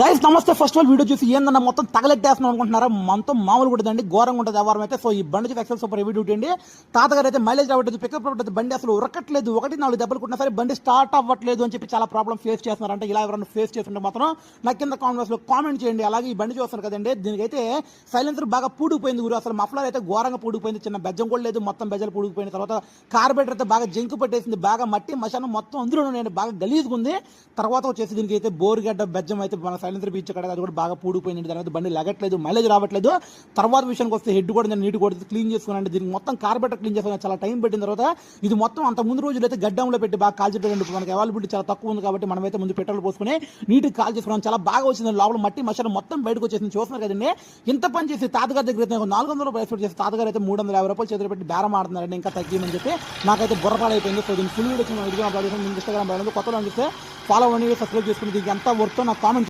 Guys నమస్తే. First all video చూసి ఏందన్న మొత్తం తగలెట్టేస్తున్నాం అనుకుంటున్నారా? మొత్తం మామూలు కూడా అండి ఘోరంగా ఉంటుంది వ్యవహారం అయితే. సో ఈ బండి చూసి ఎక్సెల్ సూపర్ హెవీ డ్యూటీ అండి. తాతగారు అయితే మైలేజ్ రావట్లేదు పికప్ రావట్లేదు బండి అసలు ఉరకట్లేదు. ఒకటి నాలుగు దెబ్బలు కొట్టినా సరే బండి స్టార్ట్ అవ్వట్లేదు అని చెప్పి చాలా ప్రాబ్లమ్ ఫేస్ చేస్తున్నారంటే. ఇలా ఎవరైనా ఫేస్ చేస్తుంటే మాత్రం నా కింద కామెంట్స్లో కామెంట్ చేయండి. అలాగే ఈ బండి చూస్తున్నారు కదండి దీనికైతే సైలెన్సర్ బాగా పూడిపోయింది ఊరు. అసలు మఫ్లర్ అయితే ఘోరంగా పూడిపోయింది చిన్న బెజ్జం కూడా లేదు మొత్తం బెజ్జలు పూడిపోయిన తర్వాత కార్బేటర్ అయితే బాగా జంకు పట్టేసింది. బాగా మట్టి మశానం మొత్తం అందులో నేను బాగా గలీజ్గా ఉంది. తర్వాత వచ్చేసి దీనికి అయితే బోరుగడ్డ బెజ్జం అయితే మన సైలెన్సర్ బీచ్ కడ అది కూడా బాగా పూడిపోయింది దాని బండి లెగట్లేదు మైలేజ్ రావట్లేదు. తర్వాత విషయానికి వస్తే హెడ్ కూడా నేను నీట్ కొడితే క్లీన్ చేసుకున్నాను దీనికి మొత్తం కార్బెటర్ క్లీన్ చేసుకుని చాలా టైం పెట్టిన తర్వాత ఇది మొత్తం అంత ముందు రోజులు అయితే గడ్డంలో పెట్టి బాగా కాల్చేటండి మనకి అవైలబిలిటీ చాలా తక్కువ ఉంది కాబట్టి మనమైతే ముందు పెట్రోల్ పోసుకుని నీట్ కాల్ చేసుకున్నాం. చాలా బాగా వచ్చింది. లోపల మట్టి మసాలా మొత్తం బయటకు వచ్చేసింది. చూస్తున్నారు కదండి. ఇంత పని చేసి తాతగారి దగ్గర అయితే నాలుగు వందల రూపాయలు ఎక్స్పెక్ట్ చేసి తాతగారు అయితే మూడు వందల యాభై రూపాయలు చేతులు పెట్టి బేరం ఆడుతున్నారండి. ఇంకా తగ్గిందని చెప్పి నాకైతే బుర్రపాడైపోయింది సో దీని ఫుల్ వీడియో వచ్చిన ఇన్స్టాగ్రామ్ కొత్తలో అనిపిస్తే ఫాలో అని సబ్స్క్రైబ్ చేసుకుని దీనికి ఎంత వర్తో నాకు కామెంట్